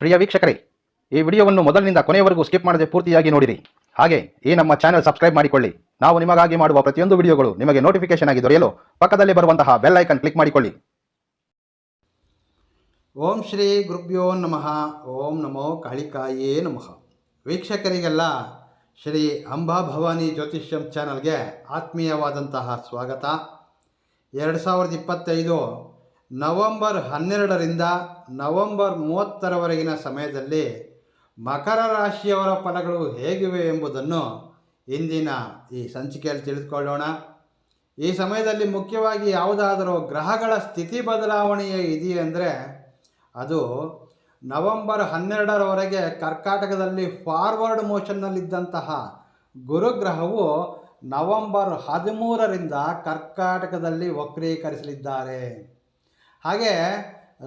ಪ್ರಿಯ ವೀಕ್ಷಕರೇ, ಈ ವಿಡಿಯೋವನ್ನು ಮೊದಲಿನಿಂದ ಕೊನೆಯವರೆಗೂ ಸ್ಕಿಪ್ ಮಾಡದೆ ಪೂರ್ತಿಯಾಗಿ ನೋಡಿರಿ. ಹಾಗೆ, ಈ ನಮ್ಮ ಚಾನೆಲ್ ಸಬ್ಸ್ಕ್ರೈಬ್ ಮಾಡಿಕೊಳ್ಳಿ. ನಾವು ನಿಮಗಾಗಿ ಮಾಡುವ ಪ್ರತಿಯೊಂದು ವಿಡಿಯೋಗಳು ನಿಮಗೆ ನೋಟಿಫಿಕೇಶನ್ ಆಗಿ ದೊರೆಯಲು ಪಕ್ಕದಲ್ಲಿ ಬರುವಂತಹ ಬೆಲ್ ಐಕನ್ ಕ್ಲಿಕ್ ಮಾಡಿಕೊಳ್ಳಿ. ಓಂ ಶ್ರೀ ಗುರುಭ್ಯೋ ನಮಃ. ಓಂ ನಮೋ ಕಾಳಿಕಾಯೇ ನಮಃ. ವೀಕ್ಷಕರಿಗೆಲ್ಲ ಶ್ರೀ ಅಂಬಾ ಭವಾನಿ ಜ್ಯೋತಿಷ್ಯಂ ಚಾನಲ್ಗೆ ಆತ್ಮೀಯವಾದಂತಹ ಸ್ವಾಗತ. ಎರಡು ಸಾವಿರದ ಇಪ್ಪತ್ತೈದು ನವಂಬರ್ ಹನ್ನೆರಡರಿಂದ ನವಂಬರ್ ಮೂವತ್ತರವರೆಗಿನ ಸಮಯದಲ್ಲಿ ಮಕರ ರಾಶಿಯವರ ಫಲಗಳು ಹೇಗಿವೆ ಎಂಬುದನ್ನು ಇಂದಿನ ಈ ಸಂಚಿಕೆಯಲ್ಲಿ ತಿಳಿದುಕೊಳ್ಳೋಣ. ಈ ಸಮಯದಲ್ಲಿ ಮುಖ್ಯವಾಗಿ ಯಾವುದಾದರೂ ಗ್ರಹಗಳ ಸ್ಥಿತಿ ಬದಲಾವಣೆಯೇ ಇದೆಯೆಂದರೆ ಅದು ನವಂಬರ್ ಹನ್ನೆರಡರವರೆಗೆ ಕರ್ಕಾಟಕದಲ್ಲಿ ಫಾರ್ವರ್ಡ್ ಮೋಷನ್ನಲ್ಲಿದ್ದಂತಹ ಗುರುಗ್ರಹವು ನವಂಬರ್ ಹದಿಮೂರರಿಂದ ಕರ್ಕಾಟಕದಲ್ಲಿ ವಕ್ರೀಕರಿಸಲಿದ್ದಾರೆ. ಹಾಗೆ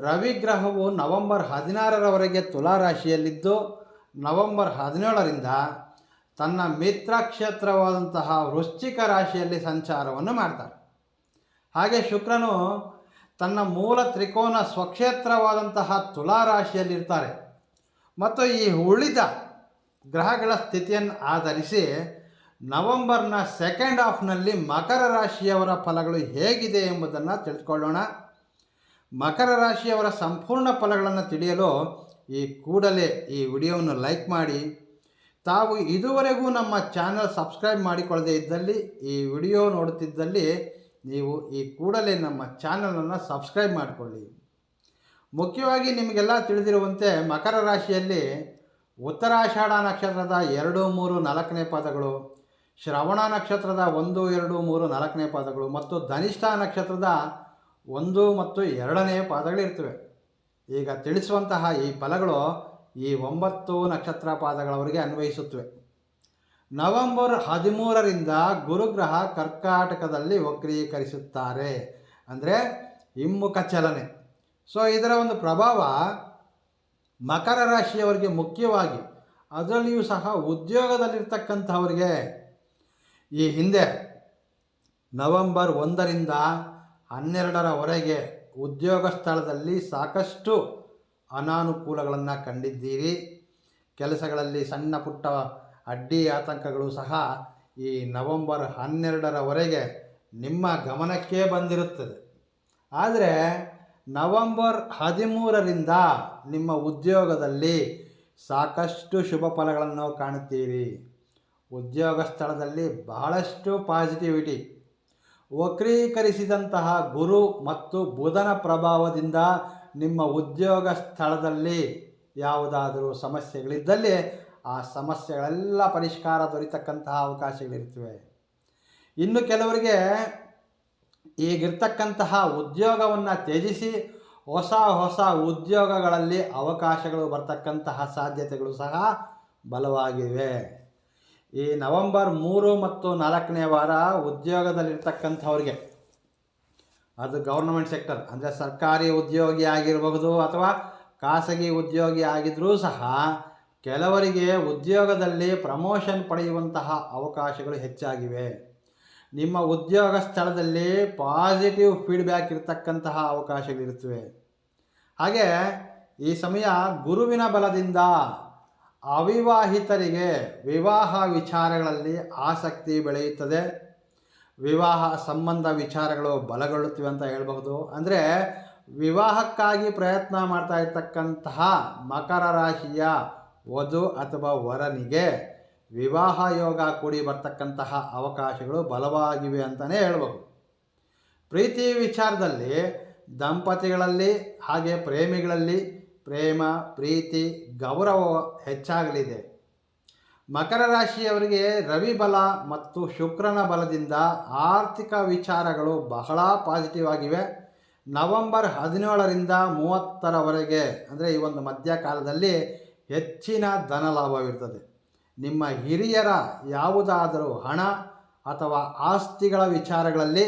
ರವಿಗ್ರಹವು ನವಂಬರ್ ಹದಿನಾರರವರೆಗೆ ತುಲಾ ರಾಶಿಯಲ್ಲಿದ್ದು ನವಂಬರ್ ಹದಿನೇಳರಿಂದ ತನ್ನ ಮಿತ್ರ ಕ್ಷೇತ್ರವಾದಂತಹ ವೃಶ್ಚಿಕ ರಾಶಿಯಲ್ಲಿ ಸಂಚಾರವನ್ನು ಮಾಡ್ತಾರೆ. ಹಾಗೆ ಶುಕ್ರನು ತನ್ನ ಮೂಲ ತ್ರಿಕೋನ ಸ್ವಕ್ಷೇತ್ರವಾದಂತಹ ತುಲಾ ರಾಶಿಯಲ್ಲಿರ್ತಾರೆ ಮತ್ತು ಈ ಉಳಿದ ಗ್ರಹಗಳ ಸ್ಥಿತಿಯನ್ನು ಆಧರಿಸಿ ನವಂಬರ್ನ ಸೆಕೆಂಡ್ ಹಾಫ್ನಲ್ಲಿ ಮಕರ ರಾಶಿಯವರ ಫಲಗಳು ಹೇಗಿದೆ ಎಂಬುದನ್ನು ತಿಳಿದುಕೊಳ್ಳೋಣ. ಮಕರ ರಾಶಿಯವರ ಸಂಪೂರ್ಣ ಫಲಗಳನ್ನು ತಿಳಿಯಲು ಈ ಕೂಡಲೇ ಈ ವಿಡಿಯೋವನ್ನು ಲೈಕ್ ಮಾಡಿ. ತಾವು ಇದುವರೆಗೂ ನಮ್ಮ ಚಾನಲ್ ಸಬ್ಸ್ಕ್ರೈಬ್ ಮಾಡಿಕೊಳ್ಳದೇ ಇದ್ದಲ್ಲಿ ಈ ವಿಡಿಯೋ ನೋಡುತ್ತಿದ್ದಲ್ಲಿ ನೀವು ಈ ಕೂಡಲೇ ನಮ್ಮ ಚಾನಲನ್ನು ಸಬ್ಸ್ಕ್ರೈಬ್ ಮಾಡಿಕೊಳ್ಳಿ. ಮುಖ್ಯವಾಗಿ ನಿಮಗೆಲ್ಲ ತಿಳಿದಿರುವಂತೆ ಮಕರ ರಾಶಿಯಲ್ಲಿ ಉತ್ತರಾಷಾಢ ನಕ್ಷತ್ರದ ಎರಡು ಮೂರು ನಾಲ್ಕನೇ ಪದಗಳು, ಶ್ರವಣ ನಕ್ಷತ್ರದ ಒಂದು ಎರಡು ಮೂರು ನಾಲ್ಕನೇ ಪಾದಗಳು ಮತ್ತು ಧನಿಷ್ಠ ನಕ್ಷತ್ರದ ಒಂದು ಮತ್ತು ಎರಡನೆಯ ಪಾದಗಳಿರ್ತವೆ ಈಗ ತಿಳಿಸುವಂತಹ ಈ ಫಲಗಳು ಈ ಒಂಬತ್ತು ನಕ್ಷತ್ರ ಪಾದಗಳವರಿಗೆ ಅನ್ವಯಿಸುತ್ತವೆ. ನವೆಂಬರ್ ಹದಿಮೂರರಿಂದ ಗುರುಗ್ರಹ ಕರ್ಕಾಟಕದಲ್ಲಿ ವಕ್ರೀಕರಿಸುತ್ತಾರೆ. ಅಂದರೆ ಹಿಮ್ಮುಖ ಚಲನೆ. ಸೊ ಇದರ ಒಂದು ಪ್ರಭಾವ ಮಕರ ರಾಶಿಯವರಿಗೆ ಮುಖ್ಯವಾಗಿ, ಅದರಲ್ಲಿಯೂ ಸಹ ಉದ್ಯೋಗದಲ್ಲಿರ್ತಕ್ಕಂಥವ್ರಿಗೆ ಈ ಹಿಂದೆ ನವೆಂಬರ್ ಒಂದರಿಂದ ಹನ್ನೆರಡರವರೆಗೆ ಉದ್ಯೋಗ ಸ್ಥಳದಲ್ಲಿ ಸಾಕಷ್ಟು ಅನಾನುಕೂಲಗಳನ್ನು ಕಂಡಿದ್ದೀರಿ. ಕೆಲಸಗಳಲ್ಲಿ ಸಣ್ಣ ಪುಟ್ಟ ಅಡ್ಡಿ ಆತಂಕಗಳು ಸಹ ಈ ನವೆಂಬರ್ ಹನ್ನೆರಡರವರೆಗೆ ನಿಮ್ಮ ಗಮನಕ್ಕೆ ಬಂದಿರುತ್ತದೆ. ಆದರೆ ನವೆಂಬರ್ ಹದಿಮೂರರಿಂದ ನಿಮ್ಮ ಉದ್ಯೋಗದಲ್ಲಿ ಸಾಕಷ್ಟು ಶುಭ ಫಲಗಳನ್ನು ಕಾಣುತ್ತೀರಿ. ಉದ್ಯೋಗ ಸ್ಥಳದಲ್ಲಿ ಬಹಳಷ್ಟು ಪಾಸಿಟಿವಿಟಿ ವಕ್ರೀಕರಿಸಿದಂತಹ ಗುರು ಮತ್ತು ಬುಧನ ಪ್ರಭಾವದಿಂದ ನಿಮ್ಮ ಉದ್ಯೋಗ ಸ್ಥಳದಲ್ಲಿ ಯಾವುದಾದರೂ ಸಮಸ್ಯೆಗಳಿದ್ದಲ್ಲಿ ಆ ಸಮಸ್ಯೆಗಳೆಲ್ಲ ಪರಿಷ್ಕಾರ ದೊರೀತಕ್ಕಂತಹ ಅವಕಾಶಗಳಿರ್ತವೆ ಇನ್ನು ಕೆಲವರಿಗೆ ಈಗಿರ್ತಕ್ಕಂತಹ ಉದ್ಯೋಗವನ್ನು ತ್ಯಜಿಸಿ ಹೊಸ ಹೊಸ ಉದ್ಯೋಗಗಳಲ್ಲಿ ಅವಕಾಶಗಳು ಬರ್ತಕ್ಕಂತಹ ಸಾಧ್ಯತೆಗಳು ಸಹ ಬಲವಾಗಿವೆ. ಈ ನವೆಂಬರ್ ಮೂರು ಮತ್ತು ನಾಲ್ಕನೇ ವಾರ ಉದ್ಯೋಗದಲ್ಲಿರ್ತಕ್ಕಂಥವ್ರಿಗೆ, ಅದು ಗೌರ್ನಮೆಂಟ್ ಸೆಕ್ಟರ್ ಅಂದರೆ ಸರ್ಕಾರಿ ಉದ್ಯೋಗಿ ಆಗಿರಬಹುದು ಅಥವಾ ಖಾಸಗಿ ಉದ್ಯೋಗಿ ಆಗಿದ್ದರೂ ಸಹ ಕೆಲವರಿಗೆ ಉದ್ಯೋಗದಲ್ಲಿ ಪ್ರಮೋಷನ್ ಪಡೆಯುವಂತಹ ಅವಕಾಶಗಳು ಹೆಚ್ಚಾಗಿವೆ. ನಿಮ್ಮ ಉದ್ಯೋಗ ಸ್ಥಳದಲ್ಲಿ ಪಾಸಿಟಿವ್ ಫೀಡ್ಬ್ಯಾಕ್ ಇರತಕ್ಕಂತಹ ಅವಕಾಶಗಳಿರುತ್ತವೆ. ಹಾಗೆ ಈ ಸಮಯ ಗುರುವಿನ ಬಲದಿಂದ ಅವಿವಾಹಿತರಿಗೆ ವಿವಾಹ ವಿಚಾರಗಳಲ್ಲಿ ಆಸಕ್ತಿ ಬೆಳೆಯುತ್ತದೆ. ವಿವಾಹ ಸಂಬಂಧ ವಿಚಾರಗಳು ಬಲಗೊಳ್ಳುತ್ತಿವೆ ಅಂತ ಹೇಳಬಹುದು. ಅಂದರೆ ವಿವಾಹಕ್ಕಾಗಿ ಪ್ರಯತ್ನ ಮಾಡ್ತಾ ಇರ್ತಕ್ಕಂತಹ ಮಕರ ರಾಶಿಯ ವಧು ಅಥವಾ ವರನಿಗೆ ವಿವಾಹ ಯೋಗ ಕೂಡಿ ಬರ್ತಕ್ಕಂತಹ ಅವಕಾಶಗಳು ಬಲವಾಗಿವೆ ಅಂತಲೇ ಹೇಳ್ಬೋದು ಪ್ರೀತಿ ವಿಚಾರದಲ್ಲಿ ದಂಪತಿಗಳಲ್ಲಿ ಹಾಗೆ ಪ್ರೇಮಿಗಳಲ್ಲಿ ಪ್ರೇಮ, ಪ್ರೀತಿ, ಗೌರವ ಹೆಚ್ಚಾಗಲಿದೆ. ಮಕರ ರಾಶಿಯವರಿಗೆ ರವಿ ಬಲ ಮತ್ತು ಶುಕ್ರನ ಬಲದಿಂದ ಆರ್ಥಿಕ ವಿಚಾರಗಳು ಬಹಳ ಪಾಸಿಟಿವ್ ಆಗಿವೆ. ನವಂಬರ್ ಹದಿನೇಳರಿಂದ ಮೂವತ್ತರವರೆಗೆ, ಅಂದರೆ ಈ ಒಂದು ಮಧ್ಯಕಾಲದಲ್ಲಿ ಹೆಚ್ಚಿನ ಧನ ಲಾಭವಿರ್ತದೆ. ನಿಮ್ಮ ಹಿರಿಯರ ಯಾವುದಾದರೂ ಹಣ ಅಥವಾ ಆಸ್ತಿಗಳ ವಿಚಾರಗಳಲ್ಲಿ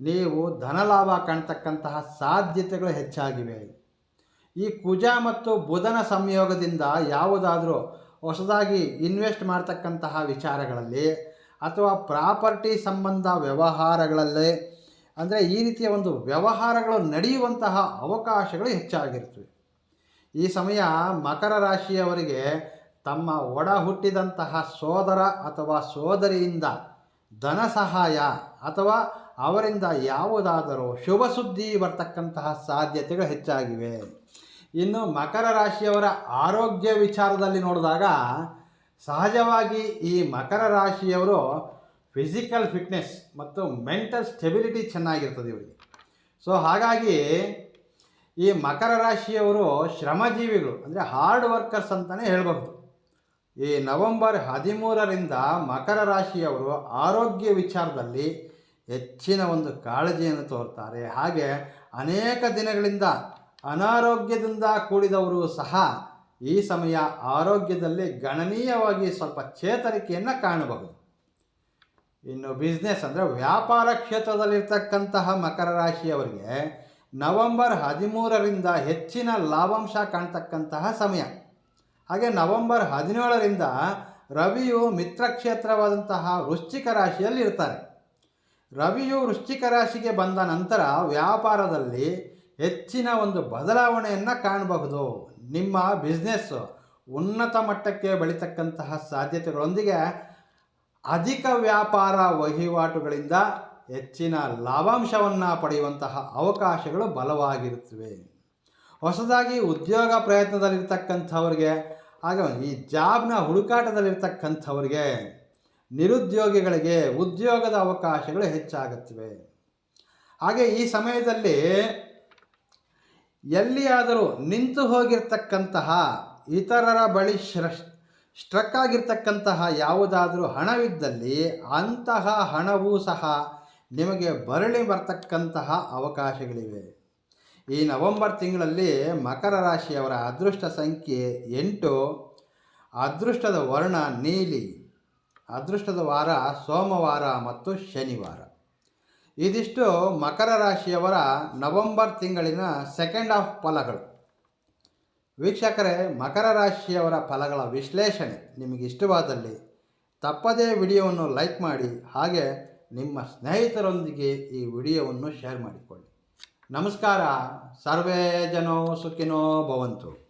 ನೀವು ಧನಲಾಭ ಕಾಣ್ತಕ್ಕಂತಹ ಸಾಧ್ಯತೆಗಳು ಹೆಚ್ಚಾಗಿವೆ. ಈ ಕುಜ ಮತ್ತು ಬುಧನ ಸಂಯೋಗದಿಂದ ಯಾವುದಾದರೂ ಹೊಸದಾಗಿ ಇನ್ವೆಸ್ಟ್ ಮಾಡ್ತಕ್ಕಂತಹ ವಿಚಾರಗಳಲ್ಲಿ ಅಥವಾ ಪ್ರಾಪರ್ಟಿ ಸಂಬಂಧ ವ್ಯವಹಾರಗಳಲ್ಲಿ, ಅಂದರೆ ಈ ರೀತಿಯ ಒಂದು ವ್ಯವಹಾರಗಳು ನಡೆಯುವಂತಹ ಅವಕಾಶಗಳು ಹೆಚ್ಚಾಗಿರ್ತವೆ ಈ ಸಮಯ ಮಕರ ರಾಶಿಯವರಿಗೆ ತಮ್ಮ ಒಡ ಹುಟ್ಟಿದಂತಹ ಸೋದರ ಅಥವಾ ಸೋದರಿಯಿಂದ ಧನ ಸಹಾಯ ಅಥವಾ ಅವರಿಂದ ಯಾವುದಾದರೂ ಶುಭ ಸುದ್ದಿ ಬರ್ತಕ್ಕಂತಹ ಸಾಧ್ಯತೆಗಳು ಹೆಚ್ಚಾಗಿವೆ. ಇನ್ನು ಮಕರ ರಾಶಿಯವರ ಆರೋಗ್ಯ ವಿಚಾರದಲ್ಲಿ ನೋಡಿದಾಗ, ಸಹಜವಾಗಿ ಈ ಮಕರ ರಾಶಿಯವರು ಫಿಸಿಕಲ್ ಫಿಟ್ನೆಸ್ ಮತ್ತು ಮೆಂಟಲ್ ಸ್ಟೆಬಿಲಿಟಿ ಚೆನ್ನಾಗಿರ್ತದೆ ಇವರಿಗೆ. ಸೊ ಹಾಗಾಗಿ ಈ ಮಕರ ರಾಶಿಯವರು ಶ್ರಮಜೀವಿಗಳು, ಅಂದರೆ ಹಾರ್ಡ್ ವರ್ಕರ್ಸ್ ಅಂತಲೇ ಹೇಳಬಹುದು. ಈ ನವೆಂಬರ್ ಹದಿಮೂರರಿಂದ ಮಕರ ರಾಶಿಯವರು ಆರೋಗ್ಯ ವಿಚಾರದಲ್ಲಿ ಹೆಚ್ಚಿನ ಒಂದು ಕಾಳಜಿಯನ್ನು ತೋರ್ತಾರೆ. ಹಾಗೆ ಅನೇಕ ದಿನಗಳಿಂದ ಅನಾರೋಗ್ಯದಿಂದ ಕೂಡಿದವರು ಸಹ ಈ ಸಮಯ ಆರೋಗ್ಯದಲ್ಲಿ ಗಣನೀಯವಾಗಿ ಸ್ವಲ್ಪ ಚೇತರಿಕೆಯನ್ನು ಕಾಣಬಹುದು. ಇನ್ನು ಬಿಸ್ನೆಸ್ ಅಂದರೆ ವ್ಯಾಪಾರ ಕ್ಷೇತ್ರದಲ್ಲಿರ್ತಕ್ಕಂತಹ ಮಕರ ರಾಶಿಯವರಿಗೆ ನವೆಂಬರ್ ಹದಿಮೂರರಿಂದ ಹೆಚ್ಚಿನ ಲಾಭಾಂಶ ಕಾಣ್ತಕ್ಕಂತಹ ಸಮಯ. ಹಾಗೆ ನವೆಂಬರ್ ಹದಿನೇಳರಿಂದ ರವಿಯು ಮಿತ್ರಕ್ಷೇತ್ರವಾದಂತಹ ವೃಶ್ಚಿಕ ರಾಶಿಯಲ್ಲಿ ಇರ್ತಾರೆ ರವಿಯು ವೃಶ್ಚಿಕ ರಾಶಿಗೆ ಬಂದ ನಂತರ ವ್ಯಾಪಾರದಲ್ಲಿ ಹೆಚ್ಚಿನ ಒಂದು ಬದಲಾವಣೆಯನ್ನು ಕಾಣಬಹುದು. ನಿಮ್ಮ ಬಿಸ್ನೆಸ್ ಉನ್ನತ ಮಟ್ಟಕ್ಕೆ ಬೆಳೀತಕ್ಕಂತಹ ಸಾಧ್ಯತೆಗಳೊಂದಿಗೆ ಅಧಿಕ ವ್ಯಾಪಾರ ವಹಿವಾಟುಗಳಿಂದ ಹೆಚ್ಚಿನ ಲಾಭಾಂಶವನ್ನು ಪಡೆಯುವಂತಹ ಅವಕಾಶಗಳು ಬಲವಾಗಿರುತ್ತವೆ. ಹೊಸದಾಗಿ ಉದ್ಯೋಗ ಪ್ರಯತ್ನದಲ್ಲಿರ್ತಕ್ಕಂಥವ್ರಿಗೆ, ಹಾಗೆ ಈ ಜಾಬ್ನ ಹುಡುಕಾಟದಲ್ಲಿರ್ತಕ್ಕಂಥವ್ರಿಗೆ ನಿರುದ್ಯೋಗಿಗಳಿಗೆ ಉದ್ಯೋಗದ ಅವಕಾಶಗಳು ಹೆಚ್ಚಾಗುತ್ತವೆ. ಹಾಗೆ ಈ ಸಮಯದಲ್ಲಿ ಎಲ್ಲಿಯಾದರೂ ನಿಂತು ಹೋಗಿರ್ತಕ್ಕಂತಹ ಇತರರ ಬಳಿ ಶ್ರ ಸ್ಟ್ರಕ್ ಆಗಿರ್ತಕ್ಕಂತಹ ಯಾವುದಾದರೂ ಹಣವಿದ್ದಲ್ಲಿ ಅಂತಹ ಹಣವೂ ಸಹ ನಿಮಗೆ ಬರಳಿ ಬರ್ತಕ್ಕಂತಹ ಅವಕಾಶಗಳಿವೆ. ಈ ನವೆಂಬರ್ ತಿಂಗಳಲ್ಲಿ ಮಕರ ರಾಶಿಯವರ ಅದೃಷ್ಟ ಸಂಖ್ಯೆ ಎಂಟು. ಅದೃಷ್ಟದ ವರ್ಣ ನೀಲಿ. ಅದೃಷ್ಟದ ವಾರ ಸೋಮವಾರ ಮತ್ತು ಶನಿವಾರ. ಇದಿಷ್ಟು ಮಕರ ರಾಶಿಯವರ ನವೆಂಬರ್ ತಿಂಗಳಿನ ಸೆಕೆಂಡ್ ಆಫ್ ಫಲಗಳು. ವೀಕ್ಷಕರೇ, ಮಕರ ರಾಶಿಯವರ ಫಲಗಳ ವಿಶ್ಲೇಷಣೆ ನಿಮಗೆ ಇಷ್ಟವಾದಲ್ಲಿ ತಪ್ಪದೇ ವಿಡಿಯೋವನ್ನು ಲೈಕ್ ಮಾಡಿ ಹಾಗೆ ನಿಮ್ಮ ಸ್ನೇಹಿತರೊಂದಿಗೆ ಈ ವಿಡಿಯೋವನ್ನು ಶೇರ್ ಮಾಡಿಕೊಳ್ಳಿ. ನಮಸ್ಕಾರ, ಸರ್ವೇ ಜನೋ ಸುಖಿನೋ ಭವಂತು.